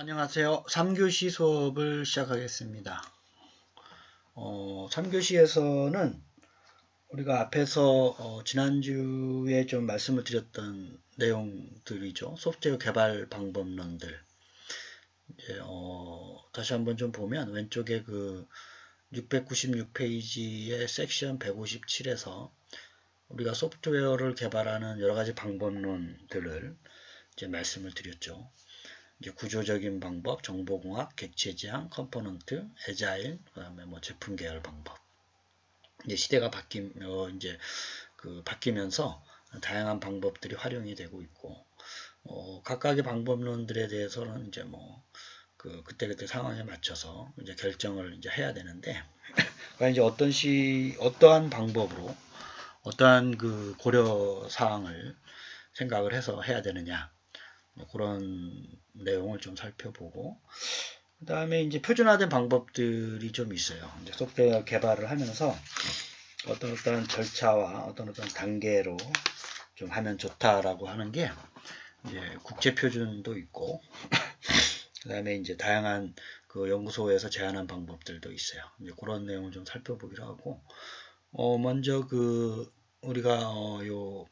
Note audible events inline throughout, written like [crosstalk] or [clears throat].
안녕하세요. 3교시 수업을 시작하겠습니다. 어, 3교시에서는 우리가 앞에서 어, 지난주에 좀 말씀을 드렸던 내용들이죠. 소프트웨어 개발 방법론들. 이제, 어, 다시 한번 좀 보면 왼쪽에 그 696페이지의 섹션 157에서 우리가 소프트웨어를 개발하는 여러 가지 방법론들을 이제 말씀을 드렸죠. 구조적인 방법, 정보공학, 객체 지향, 컴포넌트, 에자일, 그다음에 뭐 제품 계열 방법. 이제 시대가 바뀌 어 이제 그 바뀌면서 다양한 방법들이 활용이 되고 있고 어 각각의 방법론들에 대해서는 이제 뭐 그 그때그때 상황에 맞춰서 이제 결정을 이제 해야 되는데 [laughs] 그러니까 이제 어떤 시 어떠한 방법으로 어떠한 그 고려 사항을 생각을 해서 해야 되느냐 뭐 그런 내용을 좀 살펴보고 그 다음에 이제 표준화된 방법들이 좀 있어요. 이제 소프트웨어 개발을 하면서 어떤 어떤 절차와 어떤 어떤 단계로 좀 하면 좋다라고 하는 게 이제 국제 표준도 있고 [laughs] 그 다음에 이제 다양한 그 연구소에서 제안한 방법들도 있어요. 이제 그런 내용을 좀 살펴보기로 하고 어 먼저 그 우리가 어요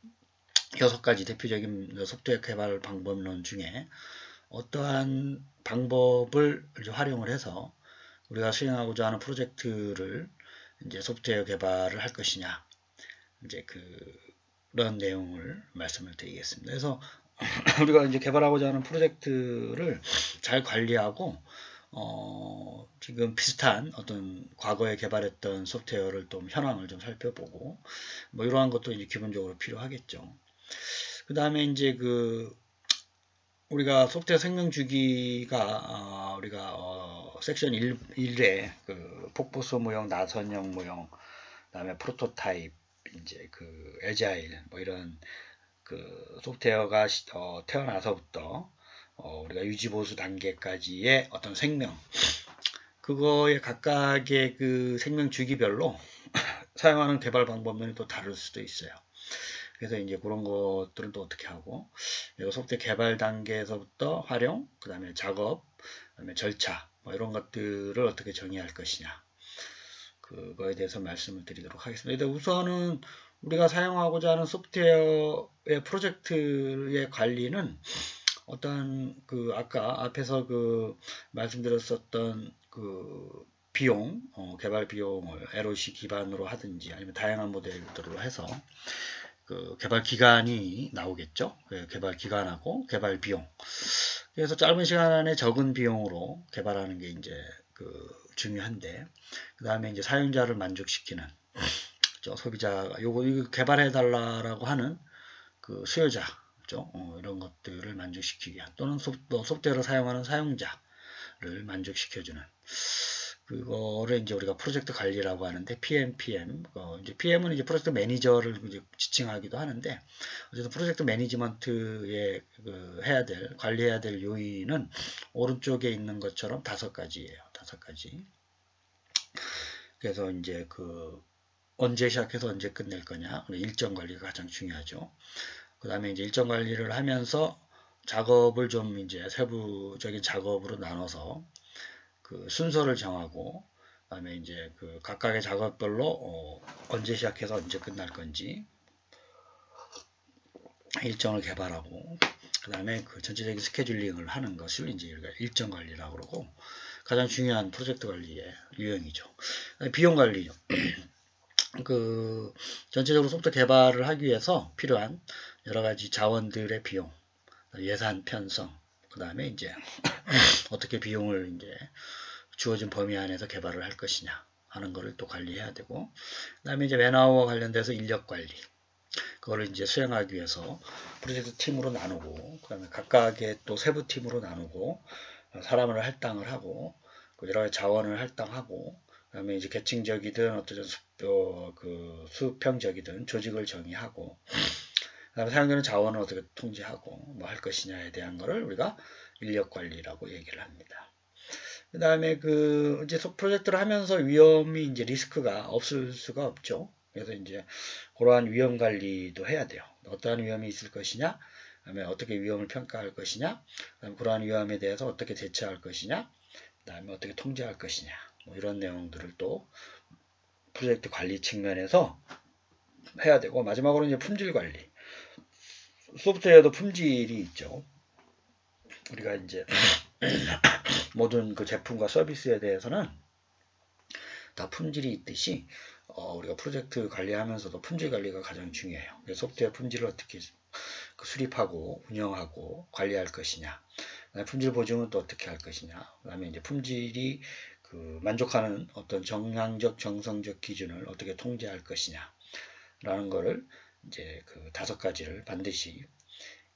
여섯 가지 대표적인 소프트웨어 개발 방법론 중에 어떠한 방법을 활용을 해서 우리가 수행하고자 하는 프로젝트를 이제 소프트웨어 개발을 할 것이냐 이제 그런 내용을 말씀을 드리겠습니다. 그래서 [clears throat] 우리가 이제 개발하고자 하는 프로젝트를 잘 관리하고 어, 지금 비슷한 어떤 과거에 개발했던 소프트웨어를 좀 현황을 좀 살펴보고 뭐 이러한 것도 이제 기본적으로 필요하겠죠. 그 다음에 이제 그 우리가 소프트웨어 생명 주기가 어, 우리가 어, 섹션 1, 1에 그 폭포수 모형, 나선형 모형, 그 다음에 프로토타입, 이제 그 에자일 뭐 이런 그 소프트웨어가 어, 태어나서부터 어, 우리가 유지 보수 단계까지의 어떤 생명 그거의 각각의 그 생명 주기별로 [laughs] 사용하는 개발 방법론이 또 다를 수도 있어요. 그래서 이제 그런 것들은 또 어떻게 하고 그리고 소프트웨어 개발 단계에서부터 활용, 그 다음에 작업, 그 다음에 절차 뭐 이런 것들을 어떻게 정의할 것이냐 그거에 대해서 말씀을 드리도록 하겠습니다. 일단 우선은 우리가 사용하고자 하는 소프트웨어의 프로젝트의 관리는 어떤 그 아까 앞에서 그 말씀드렸었던 그 비용, 어, 개발 비용을 LOC 기반으로 하든지 아니면 다양한 모델들로 해서 그 개발 기간이 나오겠죠. 그 개발 기간하고 개발 비용. 그래서 짧은 시간 안에 적은 비용으로 개발하는 게 이제 그 중요한데 그 다음에 이제 사용자를 만족시키는 저 소비자가 요거 이거 개발해 달라라고 하는 그 수요자 죠 어, 이런 것들을 만족시키기 위한 또는 소프트, 소프트웨어를 사용하는 사용자를 만족시켜주는 그거를 이제 우리가 프로젝트 관리라고 하는데 PMPM 어, 이제 PM은 이제 프로젝트 매니저를 이제 지칭하기도 하는데 어쨌든 프로젝트 매니지먼트에 그 해야 될 관리해야 될 요인은 오른쪽에 있는 것처럼 다섯 가지예요. 다섯 가지. 그래서 이제 그 언제 시작해서 언제 끝낼 거냐 일정 관리가 가장 중요하죠. 그 다음에 이제 일정 관리를 하면서 작업을 좀 이제 세부적인 작업으로 나눠서 그 순서를 정하고 그다음에 이제 그 각각의 작업별로 어 언제 시작해서 언제 끝날 건지 일정을 개발하고 그 다음에 그 전체적인 스케줄링을 하는 것을 이제 우리가 일정 관리라고 그러고 가장 중요한 프로젝트 관리의 유형이죠. 비용 관리죠. [clears throat] 그 전체적으로 소프트 개발을 하기 위해서 필요한 여러 가지 자원들의 비용, 예산 편성, 그 다음에 이제 어떻게 비용을 이제 주어진 범위 안에서 개발을 할 것이냐 하는 거를 또 관리해야 되고 그 다음에 이제 맨아웃와 관련돼서 인력 관리 그거를 이제 수행하기 위해서 프로젝트 팀으로 나누고 그 다음에 각각의 또 세부 팀으로 나누고 사람을 할당을 하고 그 여러 가지 자원을 할당하고 그 다음에 이제 계층적이든 어떤 수, 어, 그 수평적이든 조직을 정의하고 그다음에 사용되는 자원을 어떻게 통제하고 뭐 할 것이냐에 대한 거를 우리가 인력 관리라고 얘기를 합니다. 그 다음에 그 이제 프로젝트를 하면서 위험이 이제 리스크가 없을 수가 없죠. 그래서 이제 그러한 위험 관리도 해야 돼요. 어떠한 위험이 있을 것이냐, 그다음에 어떻게 위험을 평가할 것이냐, 그다음에 그러한 위험에 대해서 어떻게 대처할 것이냐, 그다음에 어떻게 통제할 것이냐, 뭐 이런 내용들을 또 프로젝트 관리 측면에서 해야 되고 마지막으로 이제 품질 관리. 소프트웨어도 품질이 있죠. 우리가 이제 [clears throat] 모든 그 제품과 서비스에 대해서는 다 품질이 있듯이 어, 우리가 프로젝트 관리하면서도 품질 관리가 가장 중요해요. 소프트웨어 품질을 어떻게 그 수립하고 운영하고 관리할 것이냐. 품질 보증은 또 어떻게 할 것이냐. 그다음에 이제 품질이 그 만족하는 어떤 정량적 정성적 기준을 어떻게 통제할 것이냐. 라는 거를 이제 그 다섯 가지를 반드시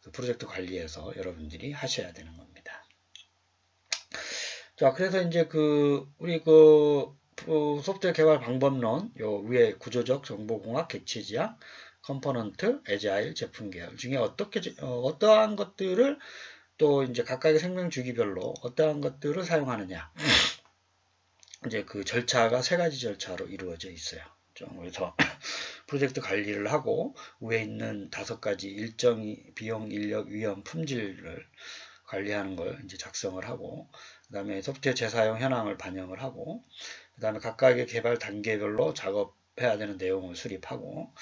그 프로젝트 관리에서 여러분들이 하셔야 되는 겁니다. 자, 그래서 이제 그 우리 그 소프트웨어 개발 방법론 요 위에 구조적 정보공학 객체지향 컴포넌트 에자일 제품 계열 중에 어떻게 어, 어떠한 것들을 또 이제 각각의 생명 주기별로 어떠한 것들을 사용하느냐 이제 그 절차가 세 가지 절차로 이루어져 있어요. 그래서 프로젝트 관리를 하고 위에 있는 다섯 가지 일정 비용, 인력, 위험, 품질을 관리하는 걸 이제 작성을 하고 그 다음에 소프트웨어 재사용 현황을 반영을 하고 그 다음에 각각의 개발 단계별로 작업해야 되는 내용을 수립하고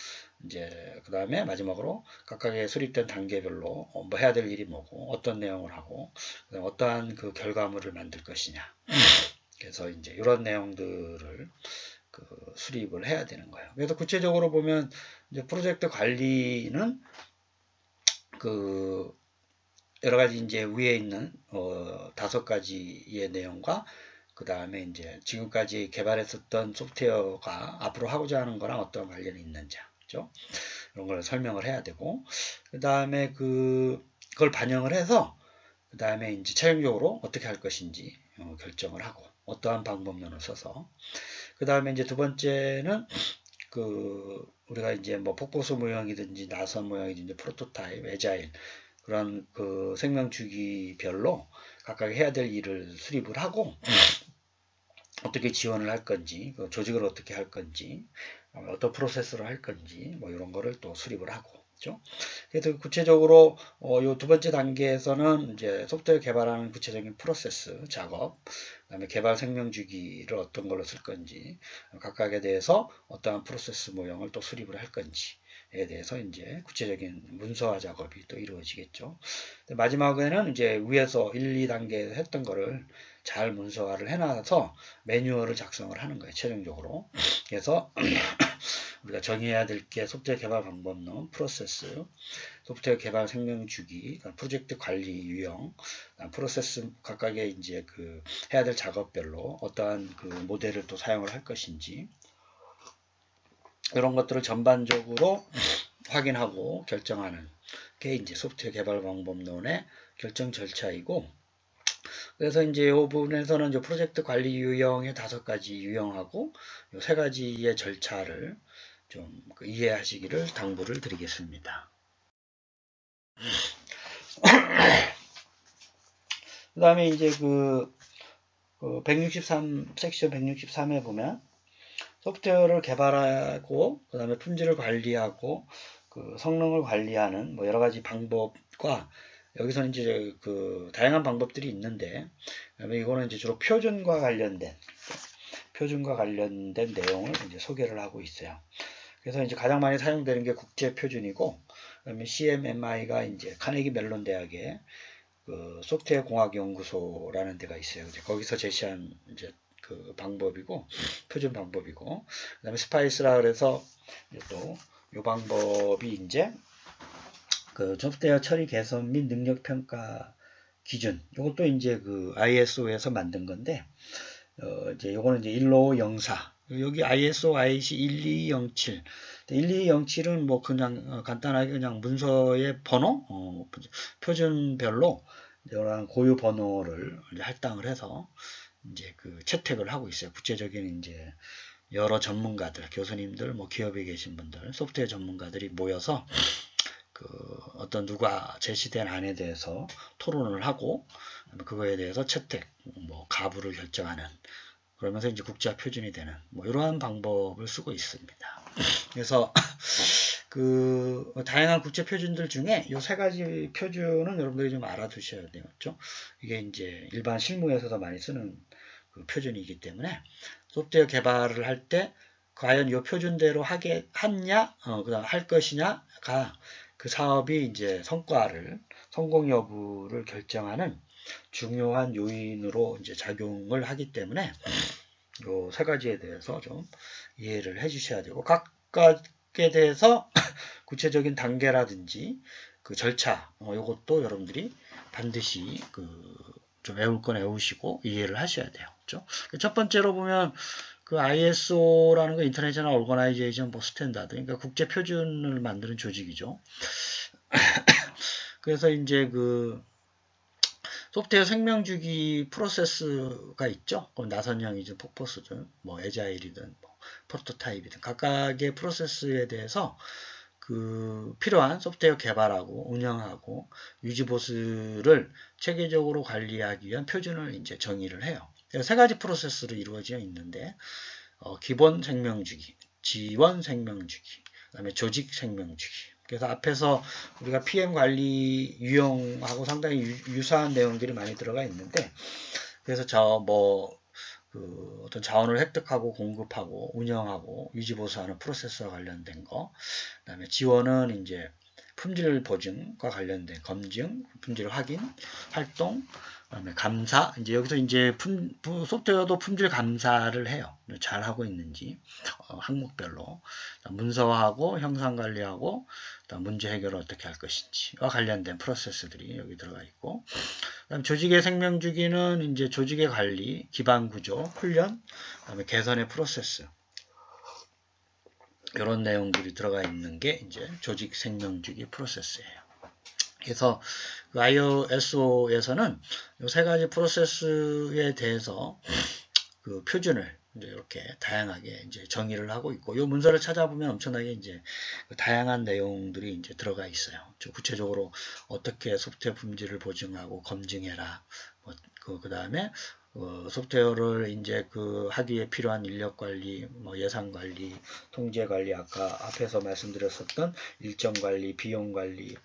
이제 그 다음에 마지막으로 각각의 수립된 단계별로 뭐 해야 될 일이 뭐고 어떤 내용을 하고 그다음에 어떠한 그 결과물을 만들 것이냐. 그래서 이제 이런 내용들을 그 수립을 해야 되는 거예요. 그래서 구체적으로 보면 이제 프로젝트 관리는 그 여러 가지 이제 위에 있는 어 다섯 가지의 내용과 그 다음에 이제 지금까지 개발했었던 소프트웨어가 앞으로 하고자 하는 거랑 어떤 관련이 있는지 그죠? 이런 걸 설명을 해야 되고 그 다음에 그 그걸 반영을 해서 그 다음에 이제 최종적으로 어떻게 할 것인지 어 결정을 하고 어떠한 방법론을 써서 그 다음에 이제 두 번째는 그 우리가 이제 뭐 폭포수 모형이든지 나선 모형이든지 프로토타입, 에자일 그런 그 생명 주기별로 각각 해야 될 일을 수립을 하고 어떻게 지원을 할 건지, 그 조직을 어떻게 할 건지, 어떤 프로세스로 할 건지, 뭐 이런 거를 또 수립을 하고 그죠? 그래서 구체적으로 어, 요 두 번째 단계에서는 이제 소프트웨어 개발하는 구체적인 프로세스 작업, 그다음에 개발 생명 주기를 어떤 걸로 쓸 건지, 각각에 대해서 어떠한 프로세스 모형을 또 수립을 할 건지에 대해서 이제 구체적인 문서화 작업이 또 이루어지겠죠. 마지막에는 이제 위에서 1, 2단계 했던 거를 잘 문서화를 해놔서 매뉴얼을 작성을 하는 거예요. 최종적으로. 그래서 우리가 정해야 될 게 소프트웨어 개발 방법론, 프로세스, 소프트웨어 개발 생명 주기, 프로젝트 관리 유형, 프로세스 각각의 이제 그 해야 될 작업별로 어떠한 그 모델을 또 사용을 할 것인지 이런 것들을 전반적으로 확인하고 결정하는 게 이제 소프트웨어 개발 방법론의 결정 절차이고 그래서 이제 이 부분에서는 이제 프로젝트 관리 유형의 다섯 가지 유형하고 이세 가지의 절차를 좀그 이해하시기를 당부를 드리겠습니다. [clears throat] 그 다음에 이제 그, 그 163, 섹션 163에 보면 소프트웨어를 개발하고 그 다음에 품질을 관리하고 그 성능을 관리하는 뭐 여러 가지 방법과 여기서는 이제 그 다양한 방법들이 있는데 이거는 이제 주로 표준과 관련된 표준과 관련된 내용을 이제 소개를 하고 있어요. 그래서 이제 가장 많이 사용되는 게 국제 표준이고 그다음에 CMMI가 이제 카네기 멜론 대학의 그 소프트웨어 공학 연구소라는 데가 있어요. 이제 거기서 제시한 이제 그 방법이고 표준 방법이고 그다음에 스파이스라 그래서 또 이 방법이 이제 그 소프트웨어 처리 개선 및 능력 평가 기준. 이것도 이제 그 ISO에서 만든 건데, 어, 이제 요거는 이제 15504. 여기 ISO IC 1207. 1207은 뭐 그냥 어, 간단하게 그냥 문서의 번호, 어, 표준별로 이런 고유 번호를 할당을 해서 이제 그 채택을 하고 있어요. 구체적인 이제 여러 전문가들, 교수님들, 뭐 기업에 계신 분들, 소프트웨어 전문가들이 모여서 그 어떤 누가 제시된 안에 대해서 토론을 하고 그거에 대해서 채택, 뭐 가부를 결정하는 그러면서 이제 국제화 표준이 되는 뭐 이러한 방법을 쓰고 있습니다. 그래서 [laughs] 그 다양한 국제 표준들 중에 이 세 가지 표준은 여러분들이 좀 알아두셔야 되겠죠. 이게 이제 일반 실무에서도 많이 쓰는 그 표준이기 때문에 소프트웨어 개발을 할 때 과연 이 표준대로 하게 하냐, 어, 그다음 할 것이냐가 그 사업이 이제 성과를 성공 여부를 결정하는 중요한 요인으로 이제 작용을 하기 때문에 요 세 가지에 대해서 좀 이해를 해 주셔야 되고 각각에 대해서 [laughs] 구체적인 단계라든지 그 절차 어, 요것도 여러분들이 반드시 그 좀 외울 건 외우시고 이해를 하셔야 돼요. 그렇죠? 첫 번째로 보면 그 ISO라는 거 인터내셔널 오거나이제이션 뭐 스탠다드 그러니까 국제 표준을 만드는 조직이죠. [clears throat] 그래서 이제 그 소프트웨어 생명주기 프로세스가 있죠. 그럼 나선형이든 폭포스든 뭐 에자일이든 뭐 프로토타입이든 각각의 프로세스에 대해서 그 필요한 소프트웨어 개발하고 운영하고 유지 보수를 체계적으로 관리하기 위한 표준을 이제 정의를 해요. 세 가지 프로세스로 이루어져 있는데 어, 기본 생명주기, 지원 생명주기, 그다음에 조직 생명주기. 그래서 앞에서 우리가 PM 관리 유형하고 상당히 유, 사한 내용들이 많이 들어가 있는데 그래서 저뭐 그 어떤 자원을 획득하고 공급하고 운영하고 유지 보수하는 프로세스와 관련된 거, 그다음에 지원은 이제 품질 보증과 관련된 검증, 품질 확인, 활동, 그다음에 감사. 이제 여기서 이제 품, 소프트웨어도 품질 감사를 해요. 잘 하고 있는지 어, 항목별로 문서화하고 형상 관리하고 문제 해결을 어떻게 할 것인지와 관련된 프로세스들이 여기 들어가 있고, 그다음 조직의 생명 주기는 이제 조직의 관리, 기반 구조, 훈련, 그다음에 개선의 프로세스. 이런 내용들이 들어가 있는 게 이제 조직 생명 주기 프로세스예요. 그래서 그 IOSO에서는 이 세 가지 프로세스에 대해서 그 표준을 이제 이렇게 다양하게 이제 정의를 하고 있고 이 문서를 찾아보면 엄청나게 이제 그 다양한 내용들이 이제 들어가 있어요. 구체적으로 어떻게 소프트웨어 품질을 보증하고 검증해라. 뭐, 그 다음에 어, 소프트웨어를 이제 그 하기 위해 필요한 인력 관리, 뭐 예산 관리, 통제 관리, 아까 앞에서 말씀드렸었던 일정 관리, 비용 관리,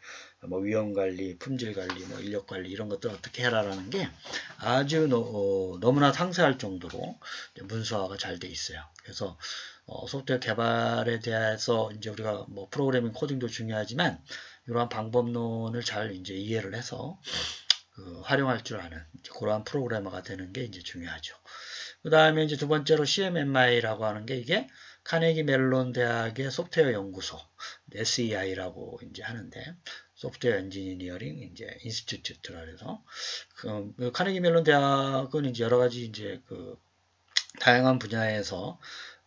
뭐 위험 관리, 품질 관리, 뭐 인력 관리 이런 것들 어떻게 해라라는 게 아주 너, 어, 너무나 상세할 정도로 문서화가 잘 돼 있어요. 그래서 어, 소프트웨어 개발에 대해서 이제 우리가 뭐 프로그래밍 코딩도 중요하지만 이러한 방법론을 잘 이제 이해를 해서 그 활용할 줄 아는 그러한 프로그래머가 되는 게 이제 중요하죠. 그 다음에 이제 두 번째로 CMMI라고 하는 게 이게 카네기 멜론 대학의 소프트웨어 연구소 SEI라고 이제 하는데 소프트웨어 엔지니어링 이제 인스티튜트라 해서 그, 그 카네기 멜론 대학은 이제 여러 가지 이제 그 다양한 분야에서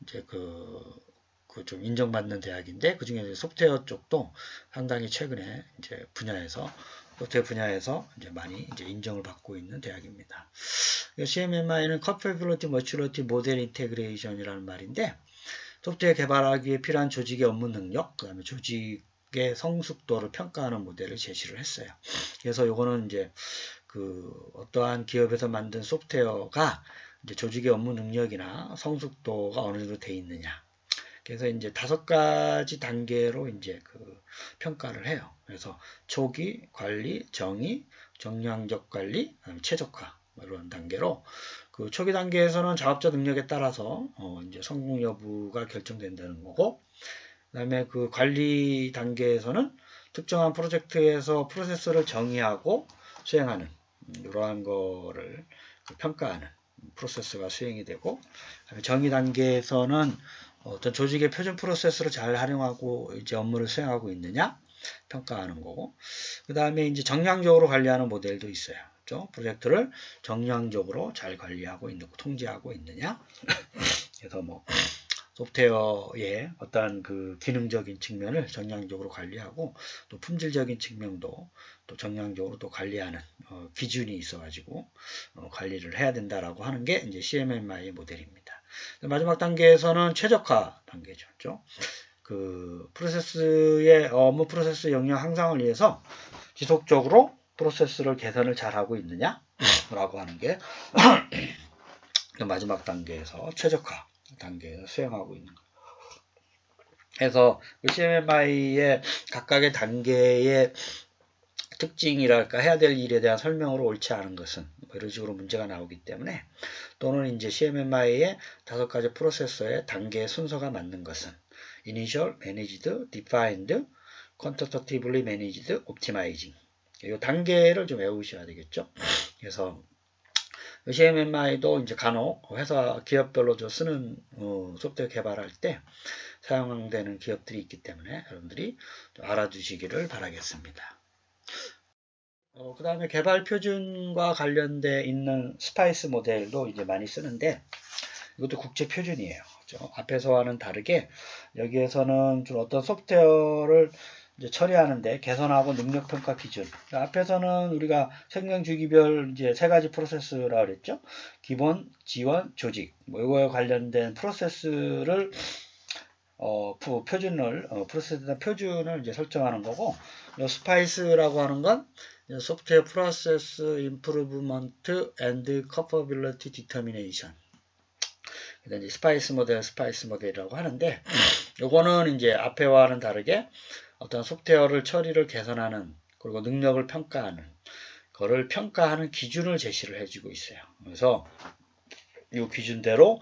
이제 그 그좀 인정받는 대학인데 그 중에 소프트웨어 쪽도 상당히 최근에 이제 분야에서 소프트웨어 분야에서 이제 많이 이제 인정을 받고 있는 대학입니다. CMMI는 Capability Maturity Model Integration이라는 말인데 소프트웨어 개발하기 위해 필요한 조직의 업무 능력, 그 다음에 조직의 성숙도를 평가하는 모델을 제시를 했어요. 그래서 이거는 이제 그 어떠한 기업에서 만든 소프트웨어가 이제 조직의 업무 능력이나 성숙도가 어느 정도 돼 있느냐. 그래서 이제 다섯 가지 단계로 이제 그 평가를 해요. 그래서 초기, 관리, 정의, 정량적 관리, 최적화 뭐 이런 단계로 그 초기 단계에서는 자업자 능력에 따라서 어 이제 성공 여부가 결정된다는 거고 그다음에 그 관리 단계에서는 특정한 프로젝트에서 프로세스를 정의하고 수행하는 이러한 거를 그 평가하는 프로세스가 수행이 되고 정의 단계에서는 어떤 조직의 표준 프로세스를 잘 활용하고 이제 업무를 수행하고 있느냐 평가하는 거고 그 다음에 이제 정량적으로 관리하는 모델도 있어요. 그렇죠? 프로젝트를 정량적으로 잘 관리하고 있는 통제하고 있느냐 [laughs] 그래서 뭐 소프트웨어의 어떠한 그 기능적인 측면을 정량적으로 관리하고 또 품질적인 측면도 또 정량적으로 또 관리하는 어, 기준이 있어가지고 어, 관리를 해야 된다라고 하는 게 이제 CMMI의 모델입니다. 마지막 단계에서는 최적화 단계죠. 그렇죠? 그 프로세스의 업무 프로세스 역량 향상을 위해서 지속적으로 프로세스를 개선을 잘하고 있느냐라고 하는 게 [clears throat] 마지막 단계에서 최적화 단계에서 수행하고 있는 거예요. 해서 그 CMMI의 각각의 단계의 특징이랄까 해야 될 일에 대한 설명으로 옳지 않은 것은 뭐 이런 식으로 문제가 나오기 때문에 또는 이제 CMMI의 다섯 가지 프로세서의 단계의 순서가 맞는 것은 Initial, Managed, Defined, Quantitatively Managed, Optimizing 이 단계를 좀 외우셔야 되겠죠. 그래서 CMMI도 이제 간혹 회사 기업별로 저 쓰는 어, 소프트웨어 개발할 때 사용되는 기업들이 있기 때문에 여러분들이 좀 알아두시기를 바라겠습니다. 어, 그 다음에 개발 표준과 관련돼 있는 스파이스 모델도 이제 많이 쓰는데 이것도 국제 표준이에요. 그렇죠? 앞에서와는 다르게 여기에서는 좀 어떤 소프트웨어를 처리하는데 개선하고 능력 평가 기준. 앞에서는 우리가 생명 주기별 이제 세 가지 프로세스라 그랬죠. 기본, 지원, 조직. 뭐 이거에 관련된 프로세스를 어, 표준을 어, 프로세스 표준을 이제 설정하는 거고, 이 스파이스라고 하는 건 소프트웨어 프로세스 임프루브먼트 앤드 커퍼빌리티 디터미네이션. 이제 스파이스 모델, 스파이스 모델이라고 하는데, 요거는 이제 앞에와는 다르게 어떤 소프트웨어를 처리를 개선하는 그리고 능력을 평가하는 그거를 평가하는 기준을 제시를 해주고 있어요. 그래서 이 기준대로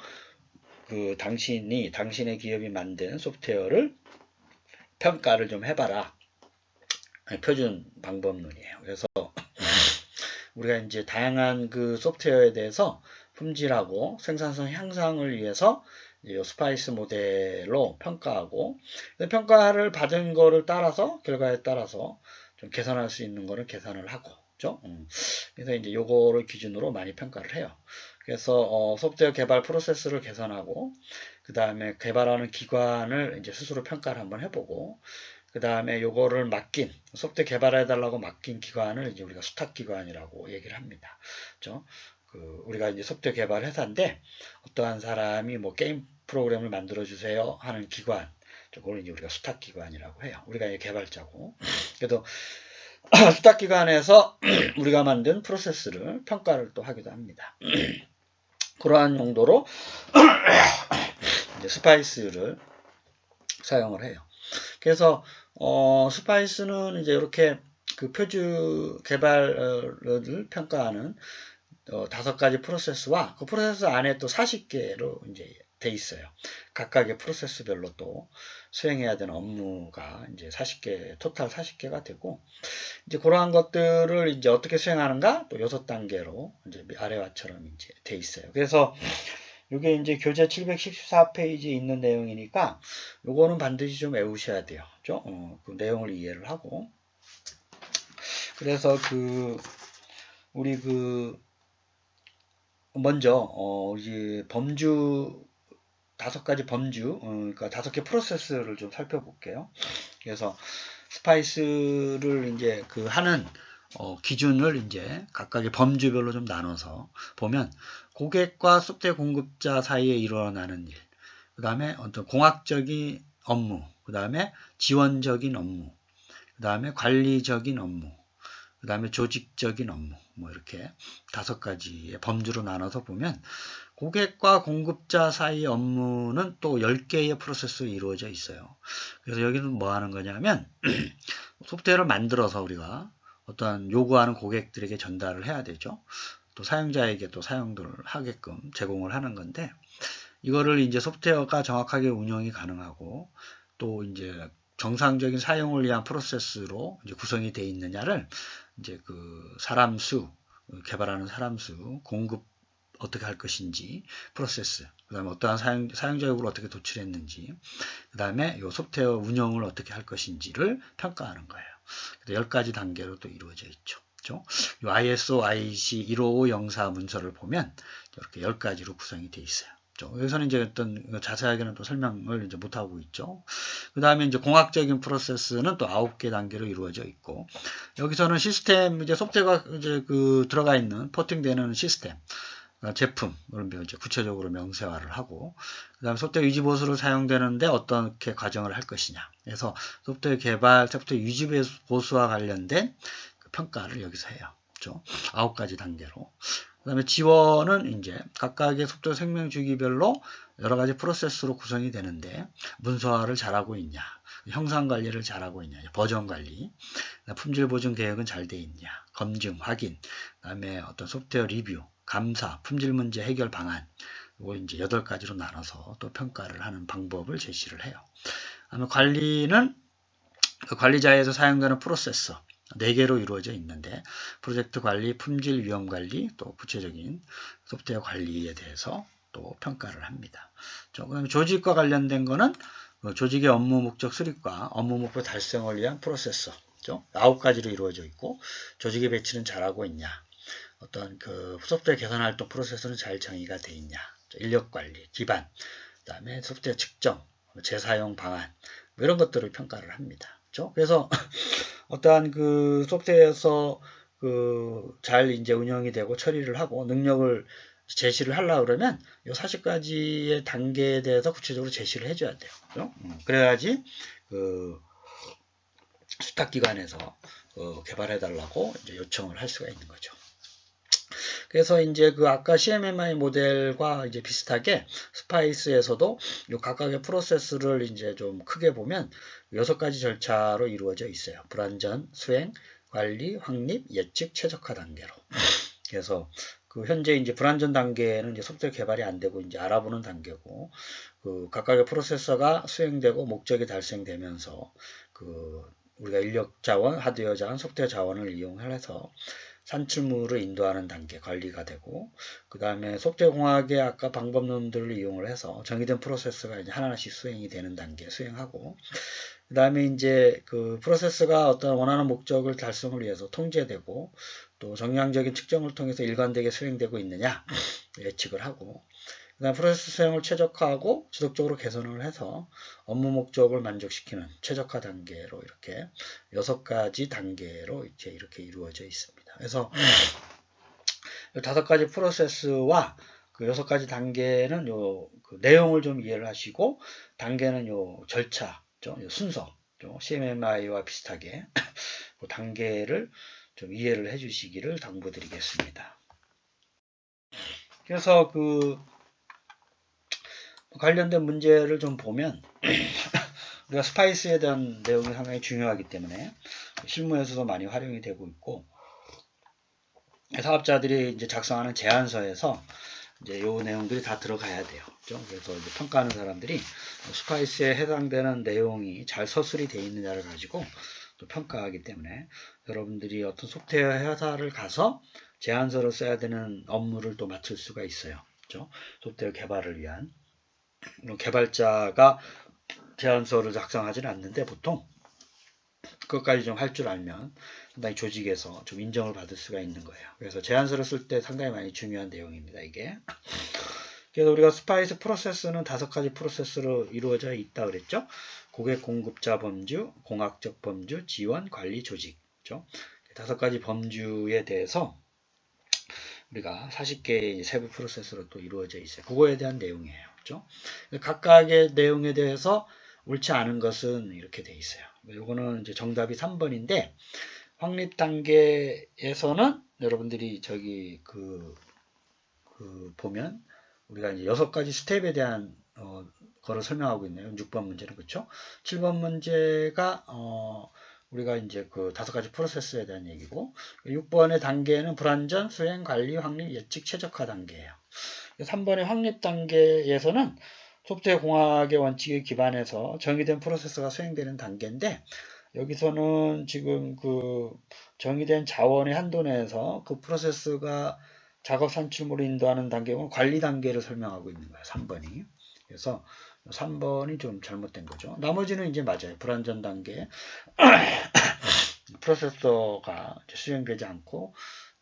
그 당신이 당신의 기업이 만든 소프트웨어를 평가를 좀 해봐라. 표준 방법론이에요. 그래서 우리가 이제 다양한 그 소프트웨어에 대해서 품질하고 생산성 향상을 위해서 스파이스 모델로 평가하고 평가를 받은 거를 따라서 결과에 따라서 좀 개선할 수 있는 거를 개선을 하고 그죠? 음. 그래서 이제 요거를 기준으로 많이 평가를 해요. 그래서 어, 소프트웨어 개발 프로세스를 개선하고 그 다음에 개발하는 기관을 이제 스스로 평가를 한번 해보고 그 다음에 요거를 맡긴 소프트웨어 개발해 달라고 맡긴 기관을 이제 우리가 수탁 기관이라고 얘기를 합니다. 그죠? 그 우리가 이제 소프트웨어 개발 회사인데 어떠한 사람이 뭐 게임 프로그램을 만들어 주세요 하는 기관 그걸 이제 우리가 수탁 기관이라고 해요. 우리가 이제 개발자고 그래도 [clears throat] 수탁 기관에서 [clears throat] 우리가 만든 프로세스를 평가를 또 하기도 합니다. [clears throat] 그러한 용도로 스파이스를 사용을 해요. 그래서 어, 스파이스는 이제 이렇게 그 표준 개발을 평가하는 어, 다섯 가지 프로세스와 그 프로세스 안에 또 40개로 이제 돼 있어요. 각각의 프로세스별로 또 수행해야 되는 업무가 이제 40개, 토탈 40개가 되고, 이제 그러한 것들을 이제 어떻게 수행하는가? 또 6단계로 이제 아래와처럼 이제 돼 있어요. 그래서 이게 이제 교재 714페이지에 있는 내용이니까 요거는 반드시 좀 외우셔야 돼요. 그죠? 어, 그 내용을 이해를 하고. 그래서 그, 우리 그, 먼저, 어, 이제 범주 다섯 가지 범주, 어, 그러니까 다섯 개 프로세스를 좀 살펴볼게요. 그래서 스파이스를 이제 그 하는 어, 기준을 이제 각각의 범주별로 좀 나눠서 보면 고객과 소프트웨어 공급자 사이에 일어나는 일, 그 다음에 어떤 공학적인 업무, 그 다음에 지원적인 업무, 그 다음에 관리적인 업무, 그 다음에 조직적인 업무, 뭐 이렇게 다섯 가지의 범주로 나눠서 보면 고객과 공급자 사이 업무는 또 10개의 프로세스로 이루어져 있어요. 그래서 여기는 뭐 하는 거냐면 [clears throat] 소프트웨어를 만들어서 우리가 어떠한 요구하는 고객들에게 전달을 해야 되죠. 또 사용자에게 또 사용을 하게끔 제공을 하는 건데 이거를 이제 소프트웨어가 정확하게 운영이 가능하고 또 이제 정상적인 사용을 위한 프로세스로 구성이 되어 있느냐를 이제 그 사람 수 개발하는 사람 수 공급 어떻게 할 것인지 프로세스 그 다음에 어떠한 사용, 사용자 요구를 어떻게 도출했는지 그 다음에 이 소프트웨어 운영을 어떻게 할 것인지를 평가하는 거예요. 10가지 단계로 또 이루어져 있죠. 그렇죠? 이 ISO IC 15504 문서를 보면 이렇게 10가지로 구성이 되어 있어요 여기서는 이제 어떤 자세하게는 또 설명을 이제 못하고 있죠. 그 다음에 이제 공학적인 프로세스는 또 아홉 개 단계로 이루어져 있고, 여기서는 시스템, 이제 소프트웨어가 이제 그 들어가 있는 포팅되는 시스템, 어, 제품을 이제 구체적으로 명세화를 하고 그 다음 소프트웨어 유지 보수를 사용되는데 어떻게 과정을 할 것이냐 그래서 소프트웨어 개발, 소프트웨어 유지 보수와 관련된 그 평가를 여기서 해요. 그렇죠? 아홉 가지 단계로 그 다음에 지원은 이제 각각의 속도 생명 주기별로 여러 가지 프로세스로 구성이 되는데 문서화를 잘하고 있냐, 형상 관리를 잘하고 있냐, 버전 관리, 품질 보증 계획은 잘 돼 있냐, 검증, 확인, 그다음에 어떤 소프트웨어 리뷰, 감사, 품질 문제 해결 방안, 이거 이제 여덟 가지로 나눠서 또 평가를 하는 방법을 제시를 해요. 그다음에 관리는 그 관리자에서 사용되는 프로세서 4개로 이루어져 있는데 프로젝트 관리, 품질 위험 관리, 또 구체적인 소프트웨어 관리에 대해서 또 평가를 합니다. 그다음에 조직과 관련된 거는 그 조직의 업무 목적 수립과 업무 목표 달성을 위한 프로세서 아홉 가지로 이루어져 있고 조직의 배치는 잘하고 있냐 어떤 그 소프트웨어 개선 활동 프로세스는 잘 정의가 돼 있냐 인력 관리 기반 그다음에 소프트웨어 측정 재사용 방안 뭐 이런 것들을 평가를 합니다. 그렇죠? 그래서 [laughs] 어떠한 그 소프트웨어에서 그 잘 이제 운영이 되고 처리를 하고 능력을 제시를 하려 그러면 이 40가지의 단계에 대해서 구체적으로 제시를 해줘야 돼요. 음, 그래야지 그 수탁기관에서 어, 개발해달라고 요청을 할 수가 있는 거죠. 그래서 이제 그 아까 CMMI 모델과 이제 비슷하게 스파이스에서도 요 각각의 프로세스를 이제 좀 크게 보면 여섯 가지 절차로 이루어져 있어요. 불안전, 수행, 관리, 확립, 예측, 최적화 단계로. 그래서 그 현재 이제 불안전 단계는 이제 소프트웨어 개발이 안 되고 이제 알아보는 단계고 그 각각의 프로세서가 수행되고 목적이 달성되면서 그 우리가 인력 자원, 하드웨어 자원, 소프트웨어 자원을 이용해서 산출물을 인도하는 단계 관리가 되고 그 다음에 속죄 공학의 아까 방법론들을 이용을 해서 정의된 프로세스가 이제 하나씩 수행이 되는 단계 수행하고 그 다음에 이제 그 프로세스가 어떤 원하는 목적을 달성을 위해서 통제되고 또 정량적인 측정을 통해서 일관되게 수행되고 있느냐 예측을 하고 그 다음 프로세스 수행을 최적화하고 지속적으로 개선을 해서 업무 목적을 만족시키는 최적화 단계로 이렇게 여섯 가지 단계로 이제 이렇게 이루어져 있습니다. 그래서 다섯 가지 프로세스와 그 여섯 가지 단계는 요 그 내용을 좀 이해를 하시고 단계는 요 절차, 요 순서, 요 CMMI와 비슷하게 [clears throat] 그 단계를 좀 이해를 해주시기를 당부드리겠습니다. 그래서 그 관련된 문제를 좀 보면 [clears throat] 우리가 스파이스에 대한 내용이 상당히 중요하기 때문에 실무에서도 많이 활용이 되고 있고 사업자들이 이제 작성하는 제안서에서 이제 요 내용들이 다 들어가야 돼요. 그렇죠? 그래서 평가하는 사람들이 스파이스에 해당되는 내용이 잘 서술이 되어 있느냐를 가지고 또 평가하기 때문에 여러분들이 어떤 소프트웨어 회사를 가서 제안서를 써야 되는 업무를 또 맡을 수가 있어요. 그렇죠? 소프트웨어 개발을 위한 개발자가 제안서를 작성하지는 않는데 보통 그것까지 좀 할 줄 알면 상당히 조직에서 좀 인정을 받을 수가 있는 거예요. 그래서 제안서를 쓸 때 상당히 많이 중요한 내용입니다. 이게. 그래서 우리가 스파이스 프로세스는 다섯 가지 프로세스로 이루어져 있다 그랬죠. 고객 공급자 범주, 공학적 범주, 지원, 관리, 조직. 그렇죠? 다섯 가지 범주에 대해서 우리가 40개의 세부 프로세스로 또 이루어져 있어요. 그거에 대한 내용이에요. 그렇죠? 각각의 내용에 대해서 옳지 않은 것은 이렇게 돼 있어요. 요거는 이제 정답이 3번인데 확립 단계에서는 여러분들이 저기 그, 그 보면 우리가 이제 여섯 가지 스텝에 대한 어, 거를 설명하고 있네요. 6번 문제는 그렇죠? 7번 문제가 어, 우리가 이제 그 다섯 가지 프로세스에 대한 얘기고 6번의 단계는 불안전, 수행, 관리, 확립, 예측, 최적화 단계예요. 3번의 확립 단계에서는 소프트웨어 공학의 원칙에 기반해서 정의된 프로세스가 수행되는 단계인데 여기서는 지금 그 정의된 자원의 한도 내에서 그 프로세스가 작업 산출물을 인도하는 단계는 관리 단계를 설명하고 있는 거예요. 3번이. 그래서 3번이 좀 잘못된 거죠. 나머지는 이제 맞아요. 불안전 단계. [clears throat] 프로세서가 수행되지 않고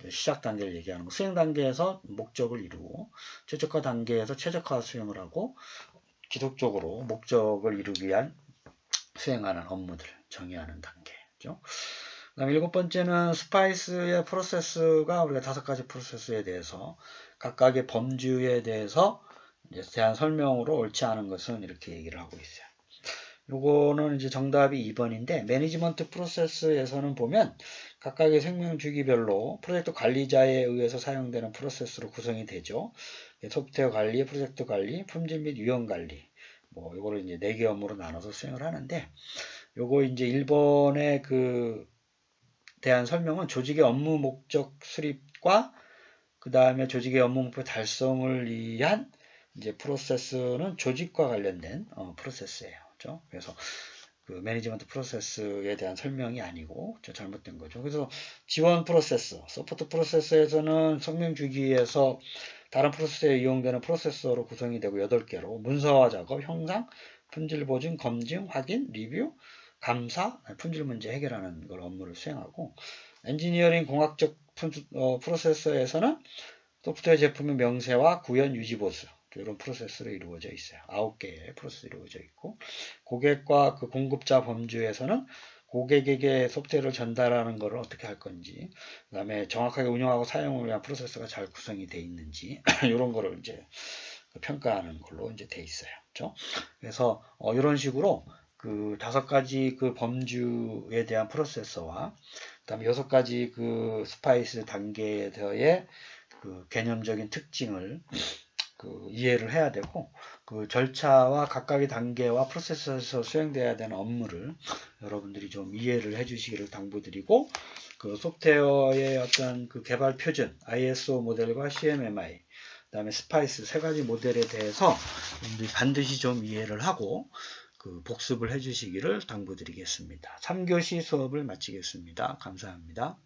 시작 단계를 얘기하는 거. 수행 단계에서 목적을 이루고 최적화 단계에서 최적화 수행을 하고 지속적으로 목적을 이루기 위한 수행하는 업무들 정의하는 단계죠. 그 다음 일곱 번째는 스파이스의 프로세스가 우리가 다섯 가지 프로세스에 대해서 각각의 범주에 대해서 이제 대한 설명으로 옳지 않은 것은 이렇게 얘기를 하고 있어요. 요거는 이제 정답이 2번인데 매니지먼트 프로세스에서는 보면 각각의 생명 주기별로 프로젝트 관리자에 의해서 사용되는 프로세스로 구성이 되죠. 예, 소프트웨어 관리, 프로젝트 관리, 품질 및 유형 관리. 뭐 요거를 이제 네 개 업무로 나눠서 수행을 하는데 요거 이제 1번의 그 대한 설명은 조직의 업무 목적 수립과 그 다음에 조직의 업무 목표 달성을 위한 이제 프로세스는 조직과 관련된 어, 프로세스예요. 그렇죠? 그래서 그 매니지먼트 프로세스에 대한 설명이 아니고 저 잘못된 거죠. 그래서 지원 프로세스, 서포트 프로세스에서는 성명 주기에서 다른 프로세스에 이용되는 프로세서로 구성이 되고 8개로 문서화 작업, 형상, 품질 보증, 검증, 확인, 리뷰, 감사, 품질 문제 해결하는 걸 업무를 수행하고 엔지니어링 공학적 어, 프로세서에서는 소프트웨어 제품의 명세와 구현, 유지, 보수 이런 프로세스로 이루어져 있어요. 아홉 개의 프로세스 이루어져 있고 고객과 그 공급자 범주에서는 고객에게 소프트웨어를 전달하는 것을 어떻게 할 건지, 그 다음에 정확하게 운영하고 사용을 위한 프로세스가 잘 구성이 돼 있는지, [clears throat] 이런 거를 이제 평가하는 걸로 이제 돼 있어요. 그렇죠? 그래서 어, 이런 식으로 그 다섯 가지 그 범주에 대한 프로세서와 그다음에 여섯 가지 그 스파이스 단계에서의 그 개념적인 특징을 그 이해를 해야 되고 그 절차와 각각의 단계와 프로세스에서 수행돼야 되는 업무를 여러분들이 좀 이해를 해 주시기를 당부드리고 그 소프트웨어의 어떤 그 개발 표준 ISO 모델과 CMMI 그 다음에 스파이스 세 가지 모델에 대해서 반드시 좀 이해를 하고 그 복습을 해 주시기를 당부드리겠습니다. 3교시 수업을 마치겠습니다. 감사합니다.